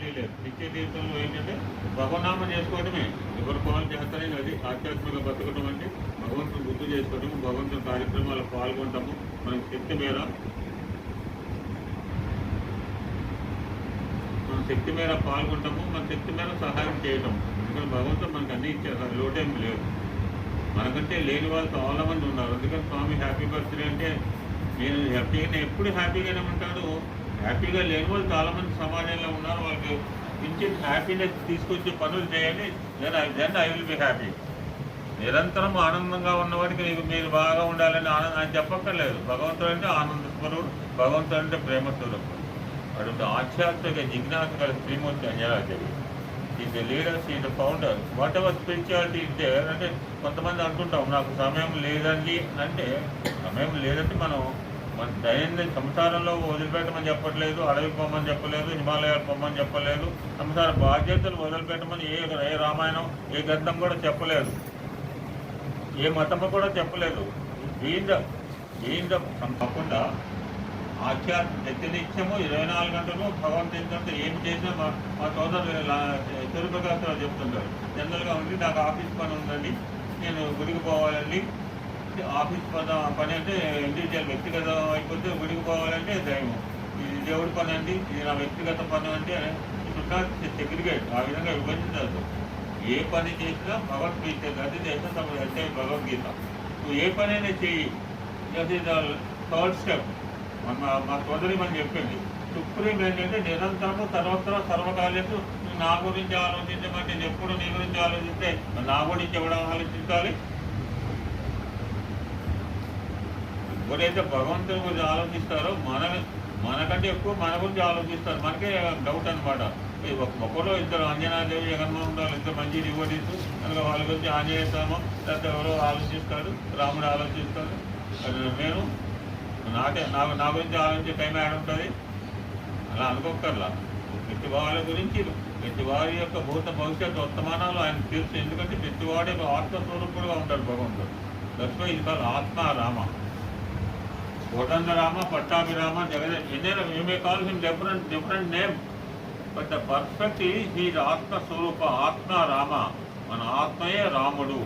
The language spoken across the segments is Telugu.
తెలియలేదు. నిత్య జీవితంలో ఏంటంటే భగవనామం చేసుకోవడమే ఎవరు పాలు చేస్తానే అది ఆధ్యాత్మిక బతకడం అంటే భగవంతుని గుర్తు చేసుకోవడము భగవంతుని కార్యక్రమాలు పాల్గొంటాము మనకి శక్తి మేర. మన శక్తి మేర పాల్గొంటాము మన శక్తి మేర సహాయం చేయటం. ఎందుకంటే భగవంతుడు మనకు అన్ని ఇచ్చారు లోటేం లేదు. మనకంటే లేని వాళ్ళు చాలా మంది ఉన్నారు. అందుకని స్వామి హ్యాపీ బర్త్డే అంటే నేను హ్యాపీగా ఎప్పుడు హ్యాపీగానే ఉంటాను హ్యాపీగా లేని వాళ్ళు చాలామంది సమాజంలో ఉన్నారు. వాళ్ళకి ఇచ్చిన హ్యాపీనెస్ తీసుకొచ్చే పనులు చేయండి. నేను then I will be happy నిరంతరం ఆనందంగా ఉన్నవాడికి నీకు మీరు బాగా ఉండాలని ఆనందం అని చెప్పక్కర్లేదు. భగవంతుడు అంటే ఆనంద స్వరూపుడు భగవంతుడు అంటే ప్రేమ స్వరూపుడు అటువంటి ఆధ్యాత్మిక జిజ్ఞాస గల శ్రీమూర్తి అంజనాదేవి ఈ ద లీడర్స్ ఈ the founder whatever spirituality is there అంటే కొంతమంది అంటుంటాం నాకు సమయం లేదండి అంటే సమయం లేదంటే మనం మన దైనందిన సంసారంలో వదిలిపెట్టమని చెప్పట్లేదు అడవికి పొమ్మని చెప్పలేదు హిమాలయాలు పొమ్మని చెప్పలేదు సంసార బాధ్యతలు వదిలిపెట్టమని ఏ ఏ రామాయణం ఏ గ్రంథం కూడా చెప్పలేదు. ఏ మతము కూడా చెప్పలేదు. బీయింద బీయింద తప్పకుండా ఆధ్యాత్మ నిత్యనిత్యము ఇరవై నాలుగు గంటలు భగవంతుడి ఏం చేసినా మా మా సోదరులు కాస్త చెప్తుంటారు. జనరల్గా ఉంది నాకు ఆఫీస్ పని ఉందండి. నేను గుడికి పోవాలండి. ఆఫీస్ పని పని అంటే ఇండివిజువల్ వ్యక్తిగతం అయిపోతే విడిగిపోవాలంటే దైవం. ఇది దేవుడి పని అండి ఇది నా వ్యక్తిగత పని అంటే ఇప్పుడు సెగ్రిగేట్ ఆ విధంగా విభజించదు ఏ పని చేసినా భగవద్గీత గది చేసినా తమ అంటే భగవద్గీత. నువ్వు ఏ పని అయినా చేయి చెయ్యి థర్డ్ స్టెప్ మన మా సోదరి మనం చెప్పింది. సుప్రీం ఏంటంటే నిరంతరము సర్వత్ర సర్వకాలకు నా గురించి ఆలోచించమంటే నేను ఎప్పుడు నీ గురించి ఆలోచిస్తే నా గురించి ఎవడం ఆలోచించాలి? ఎవరైతే భగవంతుని గురించి ఆలోచిస్తారో మన మనకంటే ఎక్కువ మన గురించి ఆలోచిస్తారు. మనకే డౌట్ అనమాట ఒకరు ఇద్దరు ఆంజనేయదేవి జగన్మోహన్ రావు ఇద్దరు మంచి డివోటీస్ కనుక వాళ్ళ గురించి ఆంజనేయ లేకపోతే ఎవరో ఆలోచిస్తారు రాముడు ఆలోచిస్తారు. నేను నాకే నాకు నా గురించి ఆలోచించే టైం యాడ్ ఉంటుంది అలా అనుకోకర్లా ప్రతి గురించి ప్రతి యొక్క భూత భవిష్యత్ వర్తమానాలు ఆయన తెలుసు ఎందుకంటే ప్రతివాడి యొక్క ఆత్మస్వరూపుడుగా ఉంటాడు భగవంతుడు. దట్స్ ఇది కాదు ఆత్మ రామ. కోటంద రామ పట్టాభిరామ జగదే ఎన్నైనా you may different different name but the perfect is he ఆత్మస్వరూప ఆత్మ రామ మన ఆత్మయే రాముడు.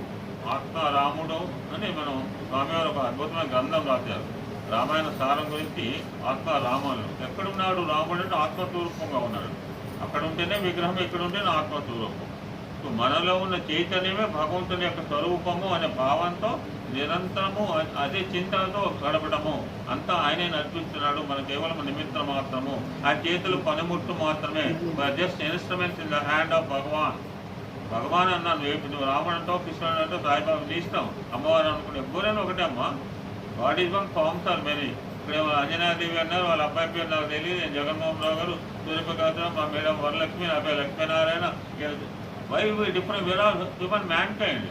ఆత్మ రాముడు అని మనం స్వామివారు ఒక అద్భుతమైన గ్రంథం రాశారు. రామాయణ సారం గురించి ఆత్మ రాముడు. ఎక్కడున్నాడు రాముడు అంటే ఆత్మస్వరూపంగా ఉన్నాడు. అక్కడ ఉంటేనే విగ్రహం ఇక్కడ ఉంటేనే ఆత్మస్వరూపం. మనలో ఉన్న చైతన్యమే భగవంతుని యొక్క స్వరూపము అనే భావంతో నిరంతరము అదే చింతనతో గడపడము. అంతా ఆయనే నడిపిస్తున్నాడు మన కేవలం నిమిత్తం మాత్రము. ఆ చేతులు పనిముట్టు మాత్రమే. Just instruments in the hand of Bhagwan. భగవాన్ అన్నాను నువ్వు నువ్వు రాముడు అంటావు కృష్ణుడు సాయిబాబు ఇష్టం. అమ్మవారు అనుకుంటే ఎవ్వరైనా ఒకటే అమ్మా god is one forms are many ఇక్కడ అంజనాదేవి అన్నారు వాళ్ళ అబ్బాయి పేరు నాకు తెలియదు నేను జగన్మోహన్ రావు గారు సూర్యప్రకాశం మా మేడం వరలక్ష్మి నా పేరు Lakshminarayana. Why different where are human mankind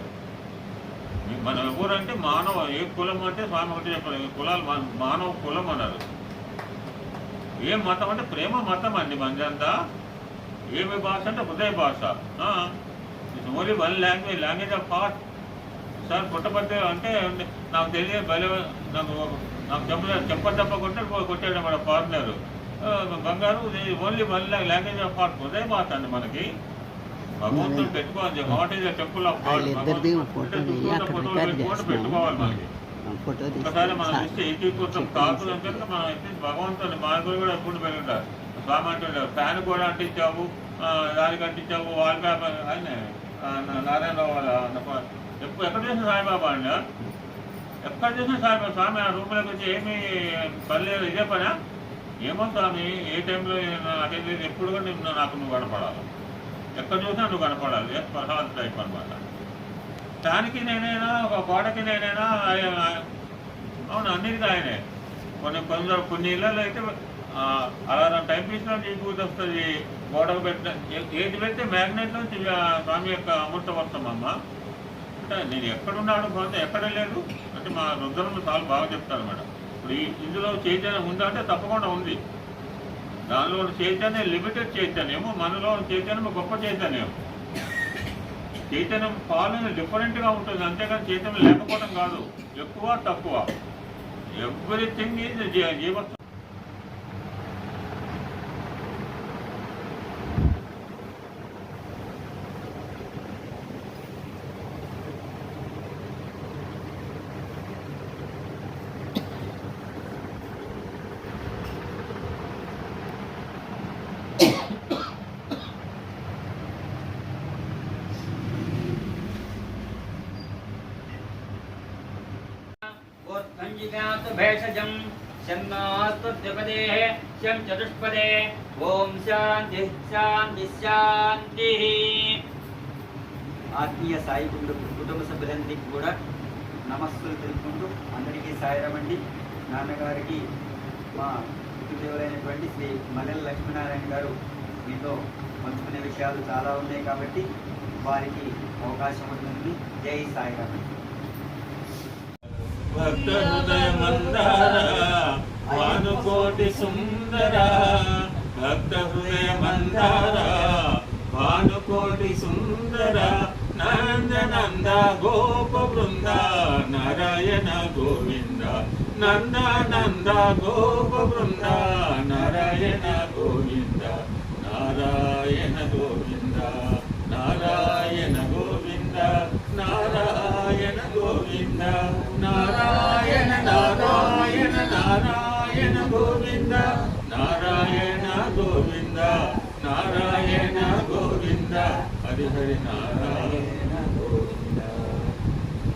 మనం ఎవరంటే మానవ ఏ కులం అంటే స్వామి ఒకటి చెప్పారు కులాలు మానవ కులం అన్నారు. ఏ మతం అంటే ప్రేమ మతం అండి మందంతా ఏమి భాష అంటే హృదయ భాష. It's only one language language of heart sir Puttaparthi అంటే నాకు తెలియదు బలి నాకు నాకు చెప్పలే చెప్ప తప్ప కొట్టాడు కొట్టాడు మన పార్ట్నర్ బంగారు only one language of heart హృదయ భాష అండి మనకి. భగవంతుడు పెట్టుకోవాలి heart is temple of god. పెట్టుకోవాలి మనకి ఒకసారి మనం ఇస్తే ఏకీకృతం కాకుండా కనుక మనం అట్లీస్ట్ భగవంతుని మార్గం కూడా ఎప్పుడు పెరుగుతారు స్వామి అంటుండే ఫ్యాన్ కూడా అంటించావు దానికి అంటించావు వాల్ పేపర్ అని ఆ, నా- నారాయణరావు వాళ్ళ ఎప్పుడు ఎక్కడ చేసిన సాయిబాబా అండి? ఎక్కడ చేసిన సాయిబాబా? స్వామి ఆ రూమ్లోకి వచ్చి ఏమి పని లేదు ఇదే పనా? ఏమో స్వామి ఏ టైంలో తెలియదు ఎప్పుడు కూడా నిన్ను నాకు నువ్వు కనపడాలి. ఎక్కడ చూసినా నువ్వు కనపడాలి. ఏ టైప్ అనమాట దానికి నేనైనా ఒక గోడకి నేనైనా ఆయన- అవును అన్నిటికీ ఆయనే. కొన్ని కొందరు కొన్ని ఇళ్ళలో అయితే ఆ, అలారం టైం తీసినా నీకు వస్తుంది. గోడకు పెట్టిన ఏది పెడితే మ్యాగ్నెట్ నుంచి ఆ స్వామి యొక్క అమృత వర్షం అమ్మ. అంటే నేను ఎక్కడున్నాడు పోతే ఎక్కడ లేదు అంటే మా రుద్రము చాలా బాగా చెప్తారు మేడం. ఇప్పుడు ఇందులో చైతన్యం ఉందా అంటే తప్పకుండా ఉంది. దానిలో చైతన్యం లిమిటెడ్ చైతన్యము మనలో చైతన్యం గొప్ప చైతన్యం చైతన్యం పాలన డిఫరెంట్గా ఉంటుంది అంతేకాని చైతన్యం లేకపోవడం కాదు. ఎక్కువ తక్కువ. ఎవ్రీథింగ్ ఈజ్ జీవ भेषजं शन्नास्तुत्यपदेः शं चतुष्पदे ॐ शान्तिः शान्तिः శాంతిః ఆత్మీయ సాయి కుటుంబ కుటుంబ సభ్యులందరికీ కూడా నమస్సులు తెలుపుకుంటూ అందరికీ సాయిరామండి నాన్నగారికి మా కుటుంబీవులైనటువంటి శ్రీ మల్లెల లక్ష్మీనారాయణ గారు మీతో పంచుకునే విషయాలు చాలా ఉన్నాయి కాబట్టి వారికి అవకాశం ఉంటుంది జై సాయిరామ్ భక్త హృదయ మందార భానుకోటి సుందర భక్త హృదయ మందార భానుకోటి సుందర నంద నంద గోప బృంద నారాయణ గోవింద నంద నంద గోప బృంద నారాయణ గోవింద నారాయణ గోవింద నారాయణ గోవింద నారాయణ గోవింద. नारायण नारायण नारायण गोविन्द नारायण गोविन्द नारायण गोविन्द हरि हरि नारायण गोविन्द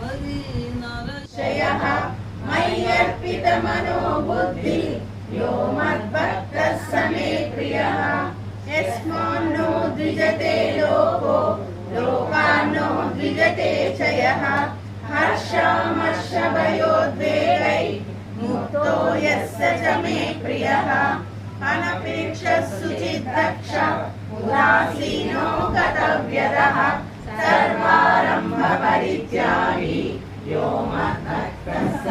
हरि नारायणः मयि अर्पितमनो बुद्धि यो मद्भक्तः समे प्रियः यस्मान्नो द्विजते लोको, लोकान्नो द्विजते च यः। हर्षामर्षभयोद्वेगै मुक्तो यस्य च मे प्रियः। अनपेक्षः सुचिद्दक्ष उदासीनो गतव्यदः सर्वारम्भपरित्यागी। यो मद्भक्तः स